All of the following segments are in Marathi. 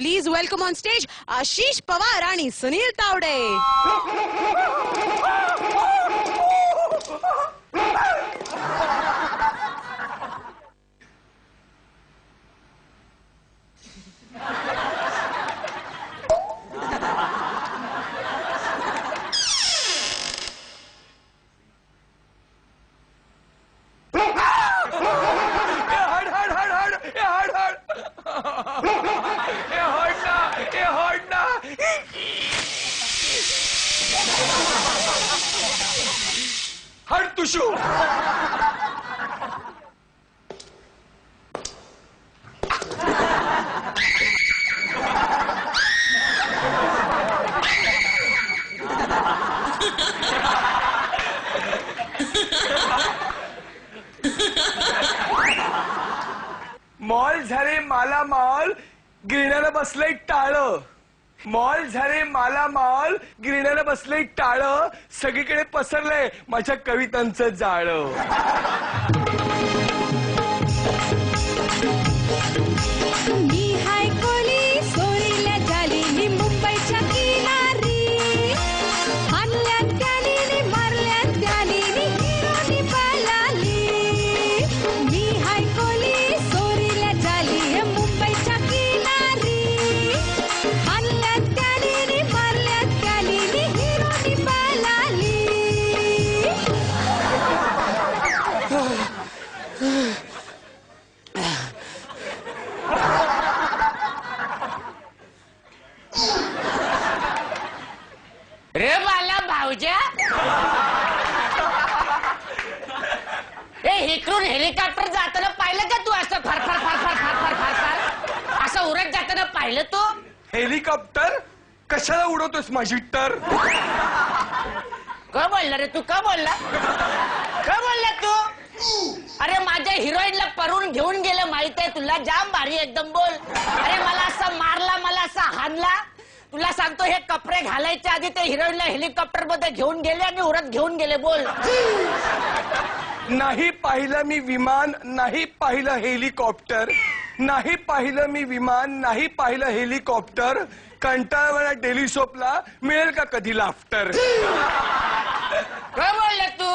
Please welcome on stage Ashish Pawar आणि सुनील तावडे duşu. मॉल झाले माला माल गिरण्याला बसलं टाळं मॉल झाले माला मॉल गिरण्याला बसले टाळ सगळीकडे पसरलंय. माझ्या कवितांचं जाळ. इकडून हेलिकॉप्टर जाताना पाहिलं का तू असं फर फर फर फर फर फर फर फर? असं उरत जाताना पाहिलं तू? हेलिकॉप्टर? कशाला उडवतोस माझी टर का बोलला रे तू? का बोलला? का बोलला तू? अरे माझ्या हिरोईनला परून घेऊन गेलं माहीत आहे तुला? जाम भारी एकदम बोल. अरे मला असं मारला मला असं हाणला. तुला सांगतो हे कपडे घालायच्या आधी ते हिरोईनला हेलिकॉप्टरमध्ये घेऊन गेले आणि उडत घेऊन गेले बोल. नाही पाहिलं मी विमान नाही पाहिलं हेलिकॉप्टर नाही पाहिलं मी विमान नाही पाहिलं हेलिकॉप्टर कंटाळवाल्या डेली सोपला मिळेल का कधी लाफ्टर काय बोलला तू?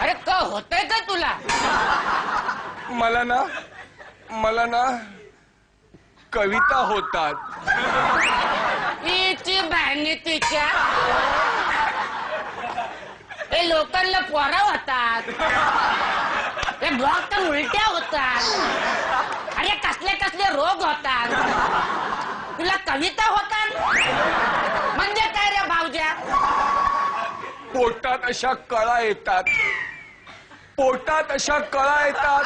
अरे क होतंय का तुला? मला ना मला ना कविता होतात. तिची बहिणी तिच्या हे लोकांना पोरा होतात. हे ब्लॉक तर उलट्या होतात. अरे कसले कसले रोग होतात. तुला कविता होतात? म्हणजे काय रे भाऊजा? पोटात अशा कळा येतात. पोटात अशा कळा येतात.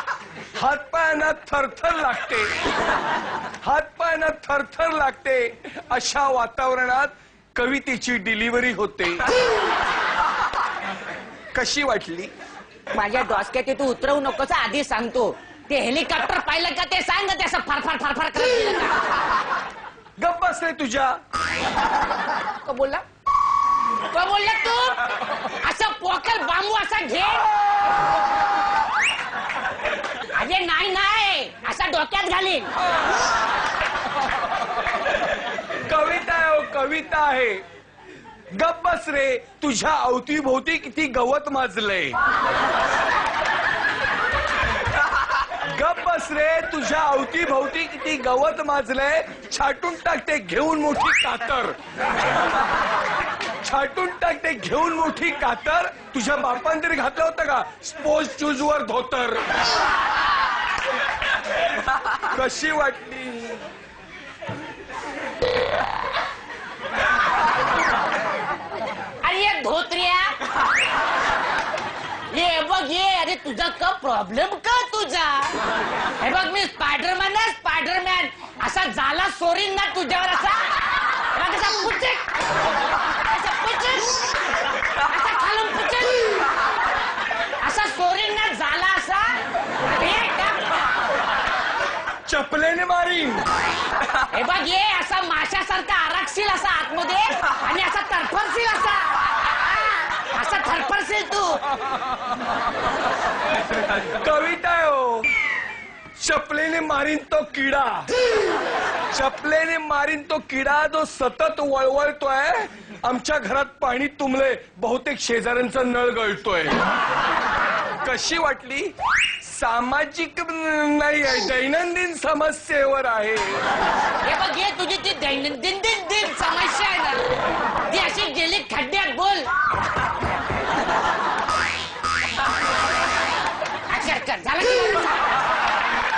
हातपायांना थरथर लागते. हातपायांना थरथर लागते. अशा वातावरणात कवितेची डिलिव्हरी होते. कशी वाटली? माझ्या डोसक्यात तू उतरवू नकोस आधी सांगतो ते. हेलिकॉप्टर पाहिलं का ते सांग ते असं फारफार फारफार करत गेलं गप्प असते तुझ्या. का बोलला. का बोलला तू असं पोकल बांबू असा घे. अरे नाही नाही असा डोक्यात घालीन. कविता आहे हो, कविता आहे. गप्प बस रे तुझ्या अवतीभोवती किती गवत माजलंय. गप्प बस रे तुझ्या अवतीभोवती किती गवत माजलंय. छाटून टाकते घेऊन मोठी कातर. छाटून टाकते घेऊन मोठी कातर. तुझ्या बापान तरी घातलं होतं का? स्पोर्ट्स शूज वर धोतर. कशी वाटली अरे ये धोत्र्या ये अरे तुझा का प्रॉब्लेम का तुझा? हे बघ मी स्पायडरमॅन आहे स्पायडरमॅन असा झाला सोरीन ना तुझ्यावर असा. असा पुचक. असा पुचक. असा खालून पुचक. असा सोरीन ना झाला असा. हे टाक. चपलेने मारीन. हे बघ ये असा माशासारखा आरक्षील असा आतमध्ये आणि असा तरफडशील असा. असा थरफडशील तू. कविता हो चपलेने मारीन तो किडा. चपलेने मारीन तो किडा जो सतत वळवळतोय. आमच्या घरात पाणी तुंबले बहुतेक शेजाऱ्यांचा नळ गळतोय. कशी वाटली? सामाजिक नाही आहे दैनंदिन समस्येवर आहे. हे बघ हे तुझी ती दैनंदिन दिन दिन समस्या आहे ना ती अशी झालं की बरं?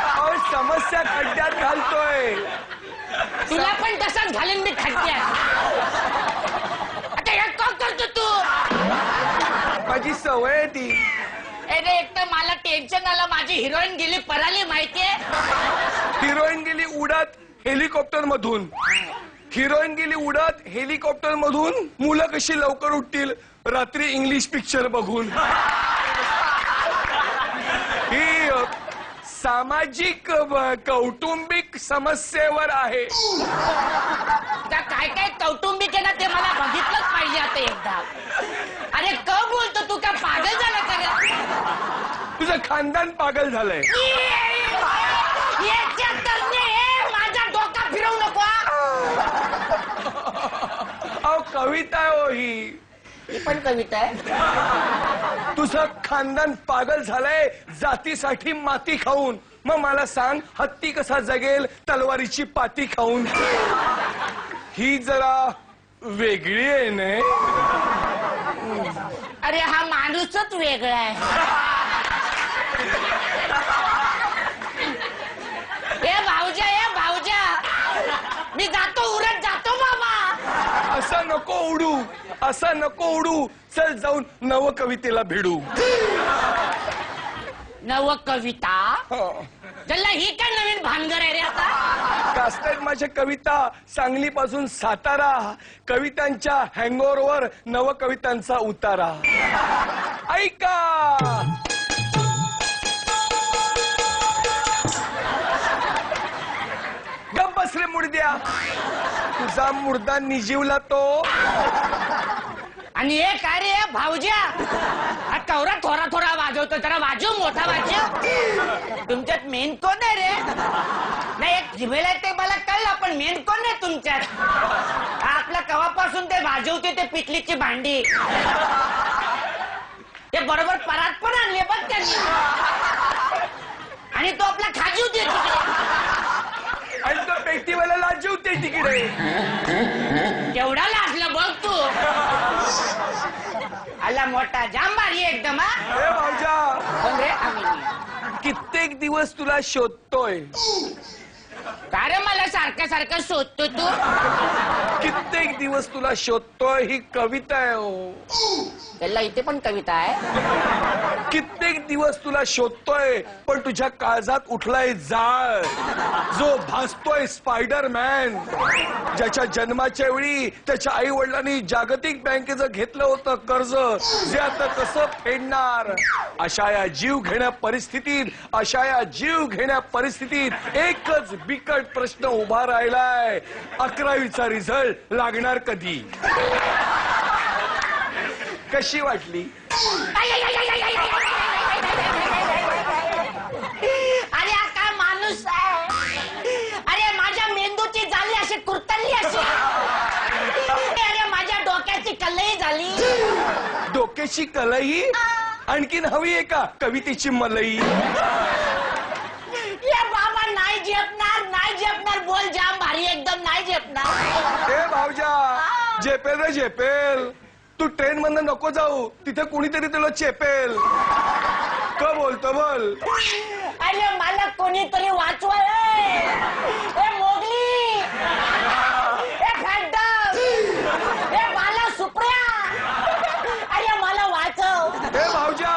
अहो, समस्या खड्ड्यात घालतोय. तुला पण तसाच घालेन मी खड्ड्यात. आता हे का करतो तू. माझी सवय आहे ती. अरे एक तर मला टेन्शन आलं. माझी हिरोईन गेली पराली माहितीये? हिरोईन गेली उडत हेलिकॉप्टर मधून. हिरोईन गेली उडत हेलिकॉप्टर मधून मुलं कशी लवकर उठतील? रात्री इंग्लिश पिक्चर बघून ही अ, सामाजिक अ, कौटुंबिक समस्येवर आहे त्या काय काय कौटुंबिक आहे ना ते मला बघितलंच पाहिजे आता एकदा अरे क बोलतो तू का पागल झाला का रे? तुझं खानदान पागल झालंय याच्या तरणे हे माझा डोका फिरवू नको हा. अहो कविता आहे हो ही ही पण कविता आहे. तुझं खानदान पागल झालंय जातीसाठी माती खाऊन. मग मला सांग हत्ती कसा जगेल तलवारीची पाती खाऊन. ही जरा वेगळी आहे ना अरे हा माणूसच वेगळा आहे ए भाऊजा ए भाऊजा मी जातो उरत जातो बाबा असा नको उडू असा नको उडू चल जाऊन नव कवितेला भिडू. नव कविता हं. त्याला ही काय नवीन भानगर आहे रे आता? कास्टेत माझ्या कविता सांगली पासून सातारा. कवितांच्या हँगओव्हरवर नव कवितांचा उतारा. ऐका! गप बस रे मुडद्या. तुझा मुर्दा निजीवला तो. आणि हे काय रे भाऊज्या हा कवरा थोरा थोरा वाजवतो जरा वाजव मोठा वाजव. तुमच्यात मेन कोण आहे रे? नाही एक जिभेला ते मला कळलं पण मेन कोण आहे तुमच्यात? हा आपल्या कवापासून ते वाजवते ते पिटलीची भांडी. ते बरोबर परात पण आणले बघ त्यांनी. आणि तो आपला खाजीव देतो. आणि तो पेटीवाला लाजवते तिकडे. केवढा लाजला बघ तू. आला मोठा जांबारी एकदम हा? ए भाऊजा. कोण रे? आम्ही. कित्येक दिवस तुला शोधतोय. का रे मला सारखं सारखं शोधतो तू. कित्येक दिवस तुला शोधतोय ही कविता आहे हो. त्याला इथे पण कविता आहे. अनेक दिवस तुला शोधतोय पण तुझ्या काळजात उठलाय जाळ जो भासतोय स्पायडरमॅन ज्याच्या जन्माच्या वेळी त्याच्या आई वडिलांनी जागतिक बँकेचं घेतलं होतं कर्ज जे आता कसं फेडणार अशा या जीव घेण्या परिस्थितीत अशा या जीव घेण्या परिस्थितीत एकच बिकट प्रश्न उभा राहिलाय अकरावीचा रिझल्ट लागणार कधी कशी वाटली डोक्याची कलई आणखीन हवी आहे का कवितेची मलई. ये बाबा नाही झेपणार नाही झेपणार बोल जाम भारी एकदम नाही झेपणार. ए भाऊजा झेपेल रे झेपेल. तू ट्रेन मधनं नको जाऊ तिथे कुणीतरी तुला चेपेल. क बोलतो बोल. अरे मला कोणीतरी वाचवा ए मोगली ए फॅन्टम ए मला सुप्रिया अरे मला वाचव ए भाऊजा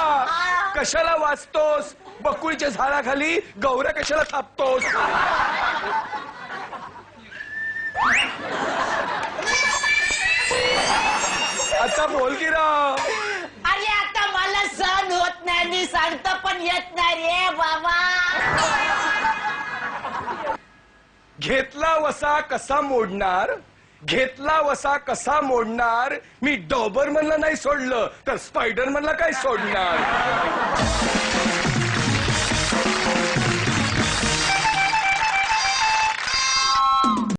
कशाला वाचतोस? बकुळीच्या झाडाखाली गौऱ्या कशाला थापतोस? आता बोल की राव. अरे आता मला सहन होत नाही मी सांगतो पण येत नाही रे बाबा. घेतला वसा कसा मोडणार? घेतला वसा कसा मोडणार? मी डॉबरमनला नाही सोडलं तर स्पायडरमनला काय सोडणार?